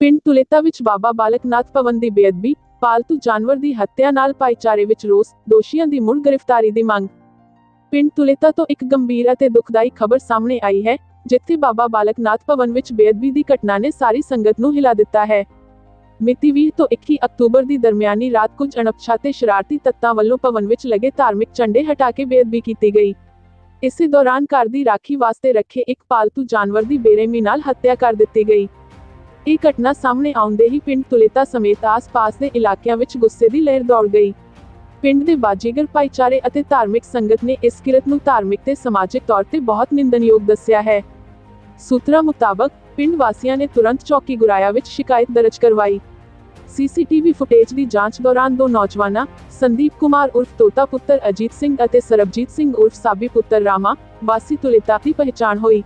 ਪਿੰਡ ਤੁਲੇਤਾ ਵਿੱਚ ਬਾਬਾ ਬਾਲਕ ਨਾਥ ਭਵਨ ਦੀ ਬੇਅਦਬੀ, ਪਾਲਤੂ ਜਾਨਵਰ ਦੀ ਹੱਤਿਆ ਨਾਲ ਭਾਈਚਾਰੇ ਵਿੱਚ ਰੋਸ, ਦੋਸ਼ੀਆਂ ਦੀ ਮੁੜ ਗ੍ਰਿਫਤਾਰੀ ਦੀ ਮੰਗ। ਪਿੰਡ ਤੁਲੇਤਾ ਤੋਂ ਇੱਕ ਗੰਭੀਰ ਅਤੇ ਦੁਖਦਾਈ ਖਬਰ ਸਾਹਮਣੇ ਆਈ ਹੈ, ਜਿੱਥੇ ਬਾਬਾ ਬਾਲਕ ਨਾਥ ਭਵਨ ਵਿੱਚ ਬੇਅਦਬੀ ਦੀ ਘਟਨਾ ਨੇ ਸਾਰੀ ਸੰਗਤ ਨੂੰ ਹਿਲਾ ਦਿੱਤਾ ਹੈ। ਮਿਤੀ 20 ਤੋਂ 21 ਅਕਤੂਬਰ ਦੀ ਦਰਮਿਆਨੀ ਰਾਤ ਕੁਝ ਅਣਪਛਾਤੇ ਸ਼ਰਾਰਤੀ ਤੱਤਾਂ ਵੱਲੋਂ ਭਵਨ ਵਿੱਚ ਲੱਗੇ ਧਾਰਮਿਕ ਝੰਡੇ ਹਟਾ ਕੇ ਬੇਅਦਬੀ ਕੀਤੀ ਗਈ। ਇਸੇ ਦੌਰਾਨ ਘਰ ਦੀ ਰਾਖੀ ਵਾਸਤੇ ਰੱਖੇ ਇੱਕ ਪਾਲਤੂ ਜਾਨਵਰ ਦੀ ਬੇਰਹਿਮੀ ਨਾਲ ਹੱਤਿਆ ਕਰ ਦਿੱਤੀ ਗਈ। ਇਹ ਘਟਨਾ ਸਾਹਮਣੇ ਆਉਂਦੇ ਹੀ ਪਿੰਡ ਤੁਲੇਤਾ ਸਮੇਤ ਆਸ-ਪਾਸ ਦੇ ਇਲਾਕਿਆਂ ਵਿੱਚ ਗੁੱਸੇ ਦੀ ਲਹਿਰ ਦੌੜ ਗਈ। ਪਿੰਡ ਦੇ ਬਾਜੀਗਰ ਭਾਈਚਾਰੇ ਅਤੇ ਧਾਰਮਿਕ ਸੰਗਤ ਨੇ ਇਸ ਕਿਰਤ ਨੂੰ ਧਾਰਮਿਕ ਤੇ ਸਮਾਜਿਕ ਤੌਰ ਤੇ ਬਹੁਤ ਨਿੰਦਨਯੋਗ ਦੱਸਿਆ ਹੈ। ਸੂਤਰਾਂ ਮੁਤਾਬਕ, ਪਿੰਡ ਵਾਸੀਆਂ ਨੇ ਤੁਰੰਤ ਚੌਕੀ ਗੁਰਾਇਆ ਵਿੱਚ ਸ਼ਿਕਾਇਤ ਦਰਜ ਕਰਵਾਈ। ਸੀਸੀਟੀਵੀ ਫੁਟੇਜ ਦੀ ਜਾਂਚ ਦੌਰਾਨ ਦੋ ਨੌਜਵਾਨਾਂ, ਸੰਦੀਪ ਕੁਮਾਰ ਉਰਫ ਤੋਤਾ ਪੁੱਤਰ ਅਜੀਤ ਸਿੰਘ ਅਤੇ ਸਰਬਜੀਤ ਸਿੰਘ ਉਰਫ ਸਾਬੀ ਪੁੱਤਰ ਰਾਮਾ, ਵਾਸੀ ਤੁਲੇਤਾ ਦੀ ਪਹਿਚਾਣ ਹੋਈ।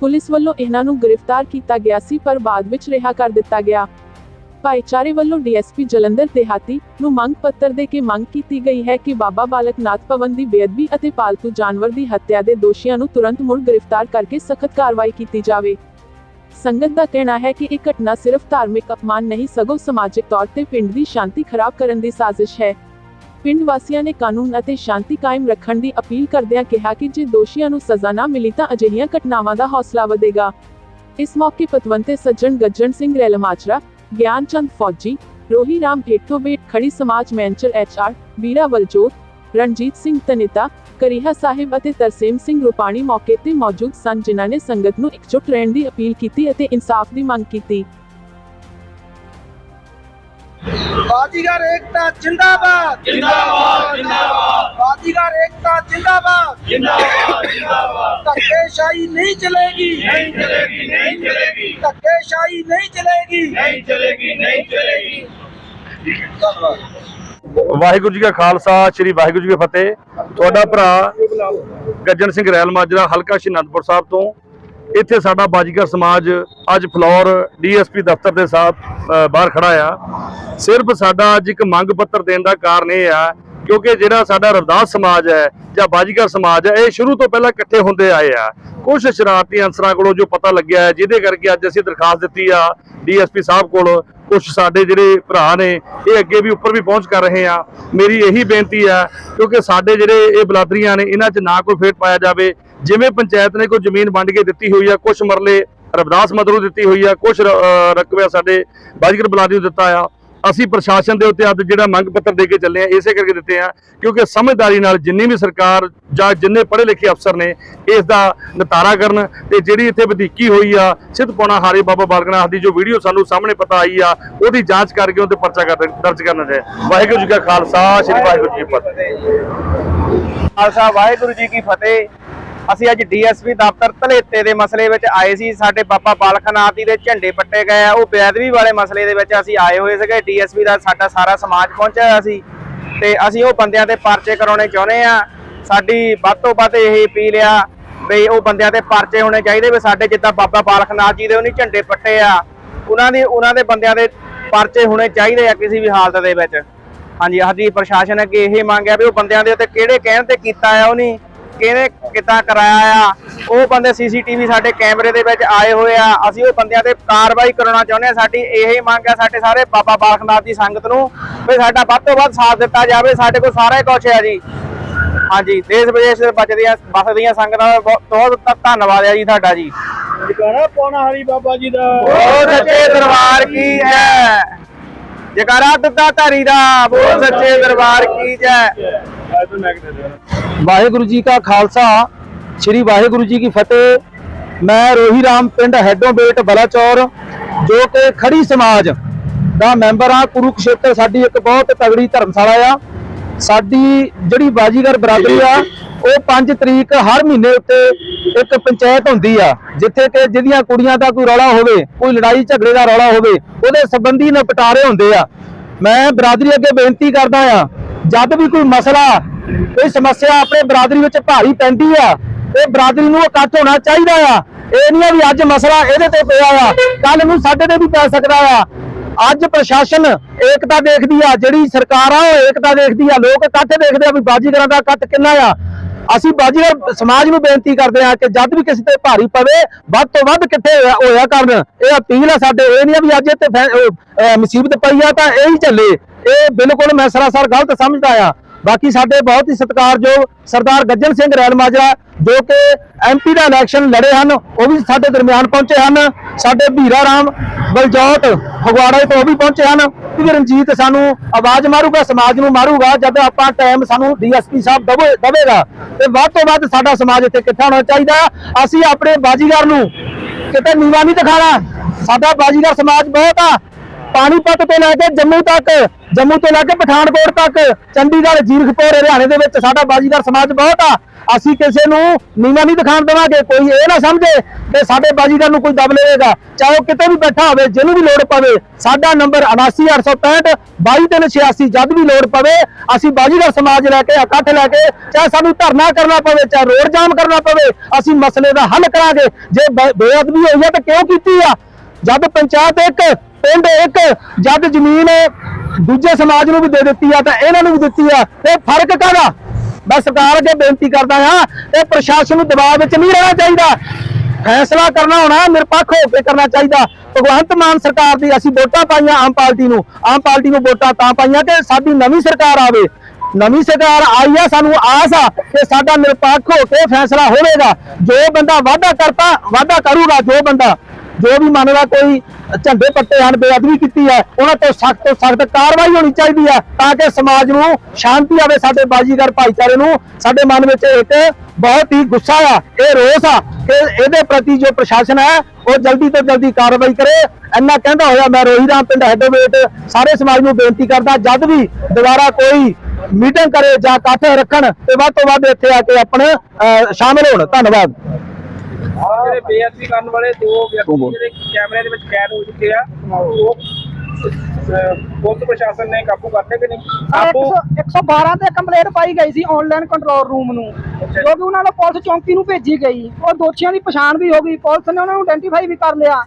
ਪੁਲਿਸ ਵੱਲੋਂ ਇਹਨਾਂ ਨੂੰ ਗ੍ਰਿਫਤਾਰ ਕੀਤਾ ਗਿਆ ਸੀ, ਪਰ ਬਾਅਦ ਵਿੱਚ ਰਿਹਾ ਕਰ ਦਿੱਤਾ ਗਿਆ। ਭਾਈਚਾਰੇ ਵੱਲੋਂ ਡੀਐਸਪੀ ਜਲੰਧਰ ਦੇਹਾਤੀ ਨੂੰ ਮੰਗ ਪੱਤਰ ਦੇ ਕੇ ਮੰਗ ਕੀਤੀ ਗਈ ਹੈ ਕਿ ਬਾਬਾ ਬਾਲਕ ਨਾਥ ਭਵਨ ਦੀ ਬੇਅਦਬੀ ਅਤੇ ਪਾਲਤੂ ਜਾਨਵਰ ਦੀ ਹੱਤਿਆ ਦੇ ਦੋਸ਼ੀਆਂ ਨੂੰ ਤੁਰੰਤ ਮੁੜ ਗ੍ਰਿਫਤਾਰ ਕਰਕੇ ਸਖਤ ਕਾਰਵਾਈ ਕੀਤੀ ਜਾਵੇ। ਸੰਗਤ ਦਾ ਕਹਿਣਾ ਹੈ ਕਿ ਇਹ ਘਟਨਾ ਸਿਰਫ ਧਾਰਮਿਕ ਅਪਮਾਨ ਨਹੀਂ, ਸਗੋਂ ਸਮਾਜਿਕ ਤੌਰ ਤੇ ਪਿੰਡ ਦੀ ਸ਼ਾਂਤੀ ਖਰਾਬ ਕਰਨ ਦੀ ਸਾਜ਼ਿਸ਼ ਹੈ। ਪਿੰਡ ਵਾਸੀਆਂ ਨੇ ਕਾਨੂੰਨ ਅਤੇ ਸ਼ਾਂਤੀ ਕਾਇਮ ਰੱਖਣ ਦੀ ਅਪੀਲ ਕਰਦਿਆਂ ਕਿਹਾ ਕਿ ਜੇ ਦੋਸ਼ੀਆਂ ਨੂੰ ਸਜ਼ਾ ਨਾ ਮਿਲੀ ਤਾਂ ਅਜਿਹੀਆਂ ਘਟਨਾਵਾਂ ਦਾ ਹੌਸਲਾ ਵਧੇਗਾ। ਇਸ ਮੌਕੇ ਪਤਵੰਤੇ ਸੱਜਣ ਗੱਜਣ ਸਿੰਘ ਰੈਲਮਾਚਰਾ ਗਿਆਨ ਚੰਦ ਫੌਜੀ ਰੋਹੀ ਰਾਮ ਏਠੋਬੇਟ ਖੜੀ ਸਮਾਜ ਮੈਂਚਰ ਐਚਆਰ ਵੀਰਾ ਵਲਜੋਤ, ਰਣਜੀਤ ਸਿੰਘ ਤਨਿਤਾ, ਕਰੀਹਾ ਸਾਹਿਬ ਅਤੇ ਤਰਸੇਮ ਸਿੰਘ ਰੂਪਾਣੀ ਮੌਕੇ ਤੇ ਮੌਜੂਦ ਸਨ ਜਿਨ੍ਹਾਂ ਨੇ ਸੰਗਤ ਨੂੰ ਇਕਜੁੱਟ ਰਹਿਣ ਦੀ ਅਪੀਲ ਕੀਤੀ ਅਤੇ ਇਨਸਾਫ ਦੀ ਮੰਗ ਕੀਤੀ। ਬਾਜੀਗਰ ਏਕਤਾ ਜਿੰਦਾਬਾਦ। ਜਿੰਦਾਬਾਦ ਜਿੰਦਾਬਾਦ। ਬਾਜੀਗਰ ਏਕਤਾ ਜਿੰਦਾਬਾਦ। ਜਿੰਦਾਬਾਦ ਜਿੰਦਾਬਾਦ। ਧੱਕੇਸ਼ਾਹੀ ਨਹੀਂ ਚਲੇਗੀ। ਨਹੀਂ ਚਲੇਗੀ ਨਹੀਂ ਚਲੇਗੀ। ਧੱਕੇਸ਼ਾਹੀ ਨਹੀਂ ਚਲੇਗੀ। ਨਹੀਂ ਚਲੇਗੀ ਨਹੀਂ ਚਲੇਗੀ। ਵਾਹਿਗੁਰੂ ਜੀ ਕਾ ਖਾਲਸਾ ਸ੍ਰੀ ਵਾਹਿਗੁਰੂ ਜੀ ਕੀ ਫਤਿਹ। ਤੁਹਾਡਾ ਭਰਾ ਗੱਜਣ ਸਿੰਘ ਰੈਲ ਮਾਜਰਾ ਹਲਕਾ ਸ਼੍ਰੀ ਅਨੰਦਪੁਰ ਸਾਹਿਬ ਤੋਂ। ਇੱਥੇ ਸਾਡਾ ਬਾਜੀਗਰ ਸਮਾਜ ਅੱਜ ਫਲੋਰ ਡੀਐਸਪੀ ਦਫ਼ਤਰ ਦੇ ਸਾਥ ਬਾਹਰ ਖੜਾ ਆ। ਸਿਰਫ ਸਾਡਾ ਅੱਜ ਇੱਕ ਮੰਗ ਪੱਤਰ ਦੇਣ ਦਾ ਕਾਰਨ ਇਹ ਆ, ਕਿਉਂਕਿ ਜਿਹੜਾ ਸਾਡਾ ਰਵਦਾਸ ਸਮਾਜ ਹੈ ਜਾਂ ਬਾਜੀਗਰ ਸਮਾਜ ਹੈ, ਇਹ ਸ਼ੁਰੂ ਤੋਂ ਪਹਿਲਾਂ ਇਕੱਠੇ ਹੁੰਦੇ ਆਏ ਆ। ਕੁਝ ਸ਼ਰਾਰਤੀ ਅਨਸਰਾਂ ਕੋਲੋਂ ਜੋ ਪਤਾ ਲੱਗਿਆ ਹੈ, ਜਿਹਦੇ ਕਰਕੇ ਅੱਜ ਅਸੀਂ ਦਰਖਾਸਤ ਦਿੱਤੀ ਆ ਡੀਐਸਪੀ ਸਾਹਿਬ ਕੋਲ ਕੁਝ ਸਾਡੇ ਜਿਹੜੇ ਭਰਾ ਨੇ, ਇਹ ਅੱਗੇ ਵੀ ਉੱਪਰ ਵੀ ਪਹੁੰਚ ਕਰ ਰਹੇ ਆ। ਮੇਰੀ ਇਹੀ ਬੇਨਤੀ ਆ ਕਿਉਂਕਿ ਸਾਡੇ ਜਿਹੜੇ ਇਹ ਬਲਾਦਰੀਆਂ ਨੇ, ਇਹਨਾਂ 'ਚ ਨਾ ਕੋਈ ਫੇਟ ਪਾਇਆ ਜਾਵੇ ਜਿਵੇਂ ਪੰਚਾਇਤ ਨੇ ਕੋਈ ਜ਼ਮੀਨ ਵੰਡ ਕੇ ਦਿੱਤੀ ਹੋਈ ਆ ਕੁਝ ਮਰਲੇ ਰਵਦਾਸ ਮਦਰੂ ਦਿੱਤੀ ਹੋਈ ਆ ਕੁਝ ਰਕਬੇ ਸਾਡੇ ਬਾਜਗਰ ਬਲਾਦੀ ਨੂੰ ਦਿੱਤਾ ਆ, ਅਸੀਂ ਪ੍ਰਸ਼ਾਸਨ ਦੇ ਉੱਤੇ ਅੱਜ ਜਿਹੜਾ ਮੰਗ ਪੱਤਰ ਦੇ ਕੇ ਚੱਲੇ ਆ, ਇਸੇ ਕਰਕੇ ਦਿੱਤੇ ਆ, ਕਿਉਂਕਿ ਸਮਝਦਾਰੀ ਨਾਲ ਜਿੰਨੀ ਵੀ ਸਰਕਾਰ ਜਾਂ ਜਿੰਨੇ ਪੜ੍ਹੇ ਲਿਖੇ ਅਫਸਰ ਨੇ, ਇਸ ਦਾ ਨਤਾਰਾ ਕਰਨ ਤੇ ਜਿਹੜੀ ਇੱਥੇ ਵਧੀਕੀ ਹੋਈ ਆ, ਸਿੱਧ ਪੌਣਾ ਹਾਰੇ ਬਾਬਾ ਬਾਲਕਨਾਥ ਦੀ ਜੋ ਵੀਡੀਓ ਸਾਨੂੰ ਸਾਹਮਣੇ ਪਤਾ ਆਈ ਆ, ਉਹਦੀ ਜਾਂਚ ਕਰਕੇ ਉਹਦੇ ਪਰਚਾ ਕਰ- ਦਰਜ ਕਰਨਾ ਚਾਹੀਦਾ ਵਾਹਿਗੁਰੂ ਜੀ ਕਾ ਖਾਲਸਾ, ਸ੍ਰੀ ਵਾਹਿਗੁਰੂ ਜੀ ਕੀ ਫਤਿਹ। ਖਾਲਸਾ, ਵਾਹਿਗੁਰੂ ਜੀ ਕੀ ਫਤਿਹ। ਅਸੀਂ ਅੱਜ ਡੀਐਸਪੀ ਦਫ਼ਤਰ ਧਲੇਤੇ ਦੇ ਮਸਲੇ ਵਿੱਚ ਆਏ ਸੀ। ਸਾਡੇ ਬਾਬਾ ਬਾਲਕ ਨਾਥ ਜੀ ਦੇ ਝੰਡੇ ਪੱਟੇ ਗਏ ਆ। ਉਹ ਬੇਅਦਬੀ ਵਾਲੇ ਮਸਲੇ ਦੇ ਵਿੱਚ ਅਸੀਂ ਆਏ ਹੋਏ ਸੀਗੇ। ਡੀਐਸਪੀ ਦਾ ਸਾਡਾ ਸਾਰਾ ਸਮਾਜ ਪਹੁੰਚਿਆ ਹੋਇਆ ਸੀ। ਤੇ ਅਸੀਂ ਉਹ ਬੰਦਿਆਂ ਦੇ ਪਰਚੇ ਕਰਾਉਣੇ ਚਾਹੁੰਦੇ ਆ। ਸਾਡੀ ਵੱਧ ਤੋਂ ਵੱਧ ਇਹ ਅਪੀਲ ਆ ਵੀ ਉਹ ਬੰਦਿਆਂ ਦੇ ਪਰਚੇ ਹੋਣੇ ਚਾਹੀਦੇ ਵੀ ਸਾਡੇ ਜਿੱਦਾਂ ਬਾਬਾ ਬਾਲਕ ਨਾਥ ਜੀ ਦੇ ਉਹਨੇ ਝੰਡੇ ਪੱਟੇ ਆ। ਉਹਨਾਂ ਦੇ ਉਹਨਾਂ ਦੇ ਬੰਦਿਆਂ ਦੇ ਪਰਚੇ ਹੋਣੇ ਚਾਹੀਦੇ ਆ ਕਿਸੇ ਵੀ ਹਾਲਤ ਦੇ ਵਿੱਚ। ਹਾਂਜੀ ਸਾਡੀ ਪ੍ਰਸ਼ਾਸਨ ਅੱਗੇ ਇਹ ਮੰਗਿਆ ਵੀ ਉਹ ਬੰਦਿਆਂ ਦੇ ਉੱਤੇ ਕਿਹੜੇ ਕਹਿਣ ਤੇ ਕੀਤਾ ਆ ਉਹਨੇ। ਕਿਹਨੇ ਕਿੱਦਾਂ ਕਰਾਇਆ ਆ ਉਹ ਬੰਦੇ ਸੀਸੀਟੀਵੀ ਸਾਡੇ ਕੈਮਰੇ ਦੇ ਵਿੱਚ ਆਏ ਹੋਏ ਆ ਅਸੀਂ ਉਹ ਬੰਦਿਆਂ ਤੇ ਕਾਰਵਾਈ ਕਰਾਉਣਾ ਚਾਹੁੰਦੇ ਆ ਸਾਡੀ ਇਹ ਮੰਗ ਆ ਸਾਡੇ ਸਾਰੇ ਬਾਬਾ ਬਾਲਕਨਾਥ ਦੀ ਸੰਗਤ ਨੂੰ ਵੀ ਸਾਡਾ ਵੱਧ ਤੋਂ ਵੱਧ ਸਾਥ ਦਿੱਤਾ ਜਾਵੇ ਸਾਡੇ ਕੋਲ ਸਾਰਾ ਹੀ ਕੁਛ ਹੈ ਜੀ। ਹਾਂਜੀ ਦੇਸ਼ ਵਿਦੇਸ਼ ਦੇ ਬਚਦੀਆਂ ਬਸਦੀਆਂ ਸੰਗਤਾਂ ਦਾ ਬਹੁਤ ਬਹੁਤ ਧੰਨਵਾਦ ਹੈ ਜੀ ਤੁਹਾਡਾ ਜੀ। ਜਗਾਰਾ ਪੌਣਾ ਹਰੀ ਬਾਬਾ ਜੀ ਦਾ। ਬੋਲ ਸੱਚੇ ਦਰਬਾਰ ਕੀ ਜੈ ਜਕਾਰਾ ਦਿੱਤਾ ਧਾਰੀ ਦਾ, ਬੋਲ ਸੱਚੇ ਦਰਬਾਰ ਕੀ ਜੈ। ਵਾਹਿਗੁਰੂ ਜੀ ਕਾ ਖਾਲਸਾ, ਸ੍ਰੀ ਵਾਹਿਗੁਰੂ ਜੀ ਕੀ ਫਤਿਹ। ਮੈਂ ਰੋਹੀ ਰਾਮ ਪਿੰਡ ਹੈਡੋਂ ਬੇਟ ਬਲਾਚੌਰ, ਜੋ ਕਿ ਖੜੀ ਸਮਾਜ ਦਾ ਮੈਂਬਰ ਆ ਕੁਰੂਕਸ਼ੇਤਰ ਸਾਡੀ ਇੱਕ ਬਹੁਤ ਤਗੜੀ ਧਰਮਸ਼ਾਲਾ ਆ। ਸਾਡੀ ਜਿਹੜੀ ਬਾਜੀਗਰ ਬਰਾਦਰੀ ਆ ਉਹ 5 ਤਰੀਕ ਹਰ ਮਹੀਨੇ ਉੱਤੇ ਇੱਕ ਪੰਚਾਇਤ ਹੁੰਦੀ ਆ, ਜਿੱਥੇ ਕਿ ਜਿਹਦੀਆਂ ਕੁੜੀਆਂ ਦਾ ਕੋਈ ਰੌਲਾ ਹੋਵੇ, ਕੋਈ ਲੜਾਈ ਝਗੜੇ ਦਾ ਰੌਲਾ ਹੋਵੇ, ਉਹਦੇ ਸੰਬੰਧੀ ਨਿਪਟਾਰੇ ਹੁੰਦੇ ਆ। ਮੈਂ ਬਰਾਦਰੀ ਅੱਗੇ ਬੇਨਤੀ ਕਰਦਾ ਆ, ਜਦ ਵੀ ਕੋਈ ਮਸਲਾ, ਕੋਈ ਸਮੱਸਿਆ ਆਪਣੇ ਬਰਾਦਰੀ ਵਿੱਚ ਭਾਰੀ ਪੈਂਦੀ ਆ ਤੇ ਬਰਾਦਰੀ ਨੂੰ ਇਕੱਠ ਹੋਣਾ ਚਾਹੀਦਾ ਆ। ਇਹ ਨਹੀਂ ਆ ਵੀ ਅੱਜ ਮਸਲਾ ਇਹਦੇ ਤੇ ਪਿਆ ਆ ਕੱਲ ਨੂੰ ਸਾਡੇ ਤੇ ਵੀ ਪੈ ਸਕਦਾ ਆ। ਅੱਜ ਪ੍ਰਸ਼ਾਸਨ ਏਕਤਾ ਦੇਖਦੀ ਆ, ਜਿਹੜੀ ਸਰਕਾਰ ਆ, ਉਹ ਏਕਤਾ ਦੇਖਦੀ ਆ, ਲੋਕ ਇਕੱਠ ਦੇਖਦੇ ਆ ਵੀ ਬਾਜੀਗਰਾਂ ਦਾ ਇਕੱਠ ਕਿੰਨਾ ਆ। ਅਸੀਂ ਬਾਜੀਗਰ ਸਮਾਜ ਨੂੰ ਬੇਨਤੀ ਕਰਦੇ ਹਾਂ ਕਿ ਜਦ ਵੀ ਕਿਸੇ ਤੇ ਭਾਰੀ ਪਵੇ, ਵੱਧ ਤੋਂ ਵੱਧ ਕਿੱਥੇ ਹੋਇਆ- ਹੋਇਆ ਕਰਨ, ਇਹ ਅਪੀਲ ਆ ਸਾਡੇ, ਇਹ ਨਹੀਂ ਆ ਵੀ ਅੱਜ ਇੱਥੇ ਮੁਸੀਬਤ ਪਈ ਆ ਤਾਂ ਇਹ ਹੀ ਚੱਲੇ। ਇਹ ਬਿਲਕੁਲ ਮੈਂ ਸਰਾਸਰ ਗਲਤ ਸਮਝਦਾ ਆ। ਬਾਕੀ ਸਾਡੇ ਬਹੁਤ ਹੀ ਸਤਿਕਾਰਯੋਗ ਸਰਦਾਰ ਗੱਜਨ ਸਿੰਘ ਰੈਲ ਮਾਜਰਾ ਜੋ ਕਿ ਐਮਪੀ ਦਾ ਇਲੈਕਸ਼ਨ ਲੜੇ ਹਨ, ਉਹ ਵੀ ਸਾਡੇ ਦਰਮਿਆਨ ਪਹੁੰਚੇ ਹਨ। ਸਾਡੇ ਭੀਰਾ ਰਾਮ ਬਲਜੋਤ ਫਗਵਾੜਾ ਤੋਂ ਉਹ ਵੀ ਪਹੁੰਚੇ ਹਨ। ਕਿ ਰਣਜੀਤ ਸਾਨੂੰ ਆਵਾਜ਼ ਮਾਰੂਗਾ, ਸਮਾਜ ਨੂੰ ਮਾਰੂਗਾ, ਜਦ ਆਪਾਂ ਟਾਈਮ ਸਾਨੂੰ ਡੀਐਸਪੀ ਸਾਹਿਬ ਦਵੇ ਦਵੇਗਾ। ਤੇ ਵੱਧ ਤੋਂ ਵੱਧ ਸਾਡਾ ਸਮਾਜ ਇੱਥੇ ਇਕੱਠਾ ਹੋਣਾ ਚਾਹੀਦਾ। ਅਸੀਂ ਆਪਣੇ ਬਾਜੀਗਰ ਨੂੰ ਕਿਤੇ ਨੀਵਾ ਨਹੀਂ ਦਿਖਾਣਾ। ਸਾਡਾ ਬਾਜੀਗਰ ਸਮਾਜ ਬਹੁਤ ਆ। ਪਾਣੀਪਤ ਤੋਂ ਲੈ ਕੇ ਜੰਮੂ ਤੱਕ, ਜੰਮੂ ਤੋਂ ਲੈ ਕੇ ਪਠਾਨਕੋਟ ਤੱਕ, ਚੰਡੀਗੜ੍ਹ, ਜੀਰਖਪੁਰ, ਹਰਿਆਣੇ ਦੇ ਵਿੱਚ ਸਾਡਾ ਬਾਜੀਦਾਰ ਸਮਾਜ ਬਹੁਤ ਆ। ਅਸੀਂ ਕਿਸੇ ਨੂੰ ਨੀਵਾਂ ਨਹੀਂ ਦਿਖਾਣ ਦੇਵਾਂਗੇ, ਕੋਈ ਇਹ ਨਾ ਸਮਝੇ ਕਿ ਸਾਡੇ ਬਾਜੀਦਾਰ ਨੂੰ ਕੋਈ ਦਬ ਲਵੇਗਾ। ਚਾਹੇ ਉਹ ਕਿਤੇ ਵੀ ਬੈਠਾ ਹੋਵੇ, ਜਿਹਨੂੰ ਵੀ ਲੋੜ ਪਵੇ, ਸਾਡਾ ਨੰਬਰ 79865 22386 ਜਦ ਵੀ ਲੋੜ ਪਵੇ, ਅਸੀਂ ਬਾਜੀਦਾਰ ਸਮਾਜ ਲੈ ਕੇ, ਇਕੱਠ ਲੈ ਕੇ, ਚਾਹੇ ਸਾਨੂੰ ਧਰਨਾ ਕਰਨਾ ਪਵੇ, ਚਾਹੇ ਰੋਡ ਜਾਮ ਕਰਨਾ ਪਵੇ, ਅਸੀਂ ਮਸਲੇ ਦਾ ਹੱਲ ਕਰਾਂਗੇ। ਜੇ ਬੇ- ਬੇਅਦਬੀ ਹੋਈ ਹੈ ਤਾਂ ਕਿਉਂ ਕੀਤੀ ਆ? ਜਦ ਪੰਚਾਇਤ ਇੱਕ ਪਿੰਡ ਇੱਕ, ਜਦ ਜ਼ਮੀਨ ਦੂਜੇ ਸਮਾਜ ਨੂੰ ਵੀ ਦੇ ਦਿੱਤੀ ਆ ਤਾਂ ਇਹਨਾਂ ਨੂੰ ਵੀ ਦਿੱਤੀ ਆ, ਇਹ ਫ਼ਰਕ ਕਾਹਦਾ? ਮੈਂ ਸਰਕਾਰ ਅੱਗੇ ਬੇਨਤੀ ਕਰਦਾ ਹਾਂ, ਇਹ ਪ੍ਰਸ਼ਾਸਨ ਨੂੰ ਦਬਾਅ ਵਿੱਚ ਨਹੀਂ ਰਹਿਣਾ ਚਾਹੀਦਾ। ਫੈਸਲਾ ਕਰਨਾ ਹੋਣਾ, ਨਿਰਪੱਖ ਹੋ ਕੇ ਕਰਨਾ ਚਾਹੀਦਾ। ਭਗਵੰਤ ਮਾਨ ਸਰਕਾਰ ਦੀ ਅਸੀਂ ਵੋਟਾਂ ਪਾਈਆਂ ਆਮ ਪਾਰਟੀ ਨੂੰ, ਆਮ ਪਾਰਟੀ ਨੂੰ ਵੋਟਾਂ ਤਾਂ ਪਾਈਆਂ ਕਿ ਸਾਡੀ ਨਵੀਂ ਸਰਕਾਰ ਆਵੇ। ਨਵੀਂ ਸਰਕਾਰ ਆਈ ਆ, ਸਾਨੂੰ ਆਸ ਆ ਕਿ ਸਾਡਾ ਨਿਰਪੱਖ ਹੋ ਕੇ ਫੈਸਲਾ ਹੋਵੇਗਾ। ਜੋ ਬੰਦਾ ਵਾਅਦਾ ਕਰਤਾ, ਵਾਅਦਾ ਕਰੂਗਾ ਜੋ ਬੰਦਾ। ਜੋ ਵੀ ਮੰਨਦਾ ਕੋਈ ਝੰਡੇ ਪੱਟੇ ਹਨ ਬੇਅਦਬੀ ਕੀਤੀ ਹੈ। ਉਹਨਾਂ ਤੋਂ ਸਖਤ ਤੋਂ ਸਖਤ ਕਾਰਵਾਈ ਹੋਣੀ ਚਾਹੀਦੀ ਹੈ ਤਾਂ ਕਿ ਸਮਾਜ ਨੂੰ ਸ਼ਾਂਤੀ ਆਵੇ ਸਾਡੇ ਬਾਜੀਗਰ ਭਾਈਚਾਰੇ ਨੂੰ। ਸਾਡੇ ਮਨ ਵਿੱਚ ਇੱਕ ਬਹੁਤ ਹੀ ਗੁੱਸਾ ਆ ਇਹ ਰੋਸ ਆ ਕਿ ਇਹਦੇ ਪ੍ਰਤੀ ਜੋ ਪ੍ਰਸ਼ਾਸਨ ਹੈ ਉਹ ਜਲਦੀ ਤੋਂ ਜਲਦੀ ਕਾਰਵਾਈ ਕਰੇ। ਇੰਨਾ ਕਹਿੰਦਾ ਹੋਇਆ ਮੈਂ ਰੋਹੀ ਰਾਮ ਪਿੰਡ ਹੈਡੋਵੇਟ ਸਾਰੇ ਸਮਾਜ ਨੂੰ ਬੇਨਤੀ ਕਰਦਾ ਜਦ ਵੀ ਦੁਬਾਰਾ ਕੋਈ ਮੀਟਿੰਗ ਕਰੇ ਜਾਂ ਇਕੱਠ ਰੱਖਣ ਤੇ ਵੱਧ ਤੋਂ ਵੱਧ ਇੱਥੇ ਆ ਕੇ ਆਪਣੇ ਅਹ, ਸ਼ਾਮਿਲ ਹੋਣ। ਧੰਨਵਾਦ। ਜਿਹੜੇ ਬੇਅਦਬੀ ਕਰਨ ਵਾਲੇ ਦੋ ਵਿਅਕਤੀ ਜਿਹੜੇ ਕੈਮਰੇ ਦੇ ਵਿੱਚ ਕੈਦ ਹੋ ਚੁੱਕੇ ਆ ਉਹ ਅਹ, ਪੁਲਿਸ ਪ੍ਰਸ਼ਾਸਨ ਨੇ ਕਾਬੂ ਕਰਤੇ ਕਿ ਨਹੀਂ ਕਾਬੂ 112 ਤੇ ਕੰਪਲੇਂਟ ਪਾਈ ਗਈ ਸੀ ਆਨਲਾਈਨ ਕੰਟਰੋਲ ਰੂਮ ਨੂੰ ਜੋ ਕਿ ਉਹਨਾਂ ਨੂੰ ਪੁਲਿਸ ਚੌਂਕੀ ਨੂੰ ਭੇਜੀ ਗਈ ਉਹ ਦੋਸ਼ੀਆਂ ਦੀ ਪਛਾਣ ਵੀ ਹੋ ਗਈ ਪੁਲਿਸ ਨੇ ਉਹਨਾਂ ਨੂੰ ਆਇਡੈਂਟੀਫਾਈ ਵੀ ਕਰ ਲਿਆ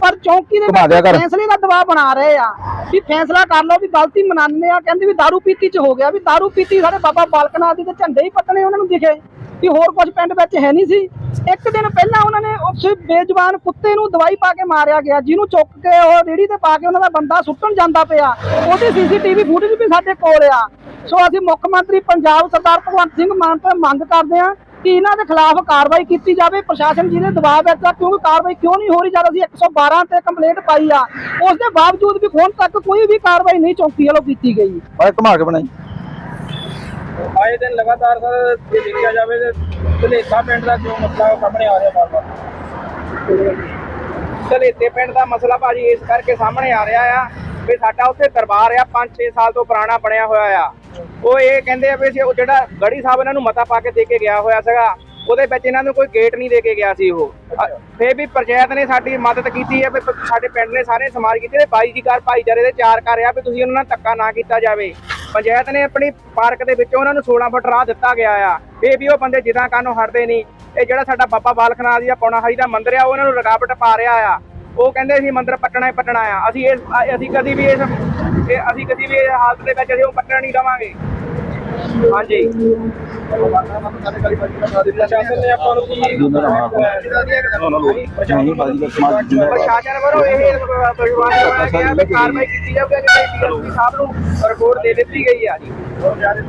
ਪਰ ਚੌਂਕੀ ਦੇ ਘੁਮਾ ਦਿਆ ਵਿੱਚ ਕਰ। ਫੈਸਲੇ ਦਾ ਦਬਾਅ ਬਣਾ ਰਹੇ ਆ ਵੀ ਫੈਸਲਾ ਕਰ ਲਓ ਵੀ ਗਲਤੀ ਮੰਨਦੇ ਆ ਕਹਿੰਦੇ ਵੀ दारू ਪੀਤੀ ਚ ਹੋ ਗਿਆ ਵੀ दारू ਪੀਤੀ ਸਾਡੇ ਬਾਬਾ ਬਾਲਕ ਨਾਥ ਦੀ ਤੇ ਝੰਡੇ ਹੀ ਪੱਟਣੇ ਉਹਨਾਂ ਨੂੰ ਦਿਖੇ ਵੀ ਹੋਰ ਕੁਝ ਪਿੰਡ ਵਿੱਚ ਹੈ ਨਹੀਂ ਸੀ। ਇੱਕ ਦਿਨ ਪਹਿਲਾਂ ਉਹਨਾਂ ਨੇ ਉਸ ਬੇਜਵਾਨ ਕੁੱਤੇ ਨੂੰ ਦਵਾਈ ਪਾ ਕੇ ਮਾਰਿਆ ਗਿਆ, ਜਿਹਨੂੰ ਚੁੱਕ ਕੇ ਉਹ ਰੇੜੀ ਤੇ ਪਾ ਕੇ ਉਹਨਾਂ ਦਾ ਬੰਦਾ ਸੁੱਟਣ ਜਾਂਦਾ ਪਿਆ। ਉਹਦੀ ਸੀਸੀਟੀਵੀ ਫੁਟੇਜ ਵੀ ਸਾਡੇ ਕੋਲ ਆ। ਸੋ ਅਸੀਂ ਮੁੱਖ ਮੰਤਰੀ ਪੰਜਾਬ ਸਰਦਾਰ ਭਗਵੰਤ ਸਿੰਘ ਮਾਨ ਤੋਂ ਮੰਗ ਕਰਦੇ ਹਾਂ ਕਿ ਇਹਨਾਂ ਦੇ ਖਿਲਾਫ ਕਾਰਵਾਈ ਕੀਤੀ ਜਾਵੇ। ਪ੍ਰਸ਼ਾਸਨ ਜਿਹਦੇ ਦਬਾਅ ਵਿੱਚ ਆ ਕਿਉਂਕਿ ਕਾਰਵਾਈ ਕਿਉਂ ਨਹੀਂ ਹੋ ਰਹੀ ਜਦ ਅਸੀਂ 112 ਤੇ ਕੰਪਲੇਂਟ ਪਾਈ ਆ। ਉਸ ਦੇ ਬਾਵਜੂਦ ਵੀ ਹੁਣ ਤੱਕ ਕੋਈ ਵੀ ਕਾਰਵਾਈ ਨਹੀਂ ਚੌਂਕੀ ਵੱਲੋਂ ਕੀਤੀ ਗਈ। ਓਏ ਘੁਮਾ ਕੇ ਬਣਾਈ। ਆਏ ਦਿਨ ਲਗਾਤਾਰ ਸਰ, ਜੇ ਦੇਖਿਆ ਜਾਵੇ ਤੇ ਧਲੇਤਾ ਪਿੰਡ ਦਾ ਜੋ ਮਸਲਾ ਉਹ ਸਾਹਮਣੇ ਆ ਰਿਹਾ ਬਾਰ-ਬਾਰ। ਧਲੇਤੇ ਪਿੰਡ ਦਾ ਮਸਲਾ ਭਾਜੀ ਇਸ ਕਰਕੇ ਸਾਹਮਣੇ ਆ ਰਿਹਾ ਆ ਵੀ ਸਾਡਾ ਉੱਥੇ ਦਰਬਾਰ ਆ 5-6 ਸਾਲ ਤੋਂ ਪੁਰਾਣਾ ਬਣਿਆ ਹੋਇਆ ਆ। ਉਹ ਇਹ ਕਹਿੰਦੇ ਆ ਵੀ ਉਹ ਜਿਹੜਾ ਗੜੀ ਸਾਹਿਬ ਇਹਨਾਂ ਨੂੰ ਮਤਾ ਪਾ ਕੇ ਦੇ ਕੇ ਗਿਆ ਹੋਇਆ ਸੀਗਾ, ਉਹਦੇ ਵਿੱਚ ਇਹਨਾਂ ਨੂੰ ਕੋਈ ਗੇਟ ਨਹੀਂ ਦੇ ਕੇ ਗਿਆ ਸੀ ਉਹ। ਫੇਰ ਵੀ ਪੰਚਾਇਤ ਨੇ ਸਾਡੀ ਮਦਦ ਕੀਤੀ ਹੈ ਵੀ ਸਾਡੇ ਪਿੰਡ ਨੇ ਸਾਰੇ ਸਮਾਜ ਕੀਤੇ ਤੇ ਬਾਈ ਜੀ ਘਰ, ਭਾਈਚਾਰੇ ਦੇ ਚਾਰ ਘਰ ਆ, ਵੀ ਤੁਸੀਂ ਉਹਨਾਂ ਨਾਲ ਧੱਕਾ ਨਾ ਕੀਤਾ ਜਾਵੇ। ਪੰਚਾਇਤ ਨੇ ਆਪਣੀ ਪਾਰਕ ਦੇ ਵਿੱਚ ਉਹਨਾਂ ਨੂੰ 16 ਫੁੱਟ ਰਾਹ ਦਿੱਤਾ ਗਿਆ ਆ। ਇਹ ਵੀ ਉਹ ਬੰਦੇ ਜਿੱਦਾਂ ਕਾਨੂੰ ਹਟਦੇ ਨਹੀਂ। ਇਹ ਜਿਹੜਾ ਸਾਡਾ ਬਾਬਾ ਬਾਲਕਨਾਥ ਜੀ ਦਾ ਪੌਣਾ ਹਰੀ ਦਾ ਮੰਦਿਰ ਆ ਉਹਨਾਂ ਨੂੰ ਰੁਕਾਵਟ ਪਾ ਰਿਹਾ ਆ। ਉਹ ਕਹਿੰਦੇ ਸੀ ਮੰਦਿਰ ਪੱਟਣਾ ਹੀ ਪੱਟਣਾ ਆ। ਅਸੀਂ ਇਸ, ਅਸੀਂ ਕਦੀ ਵੀ ਇਸ ਅਸੀਂ ਕਦੀ ਵੀ ਇਸ ਹਾਲਤ ਦੇ ਵਿੱਚ ਅਸੀਂ ਉਹ ਪੱਟਣਾ ਨਹੀਂ ਦਵਾਂਗੇ। ਹਾਂਜੀ। ਪ੍ਰਸ਼ਾਸਨ ਨੇ ਆਪਾਂ ਨੂੰ ਕੀ ਪ੍ਰਸ਼ਾਸਨ ਵੱਲੋਂ ਇਹ ਵਿਸ਼ਵਾਸ ਦਿਵਾਇਆ ਗਿਆ ਵੀ ਕਾਰਵਾਈ ਕੀਤੀ ਜਾਊਗੀ ਕਿ ਡੀਐਸਪੀ ਸਾਹਿਬ ਨੂੰ ਰਿਪੋਰਟ ਦੇ ਦਿੱਤੀ ਗਈ ਆ ਜੀ।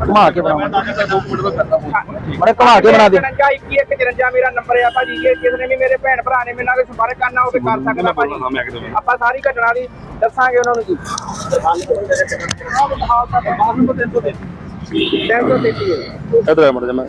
ਘੁਮਾ ਕੇ ਬਣਾ ਬੜੇ ਘੁਮਾ ਕੇ ਬਣਾ ਦੇ 51 ਮੇਰਾ ਨੰਬਰ ਆ ਭਾਜੀ। ਜੇ ਕਿਸੇ ਨੇ ਵੀ ਮੇਰੇ ਭੈਣ ਭਰਾ ਨੇ ਮੇਰੇ ਨਾਲ ਸੰਪਰਕ ਕਰਨਾ ਹੋਵੇ ਕਰ ਸਕਦਾ ਭਾਜੀ। ਆਪਾਂ ਸਾਰੀ ਘਟਨਾ ਦੀ ਦੱਸਾਂਗੇ ਉਹਨਾਂ ਨੂੰ ਜੀ। 333 ਇਧਰ ਆ ਮੜ ਜਾ ਮੈਂ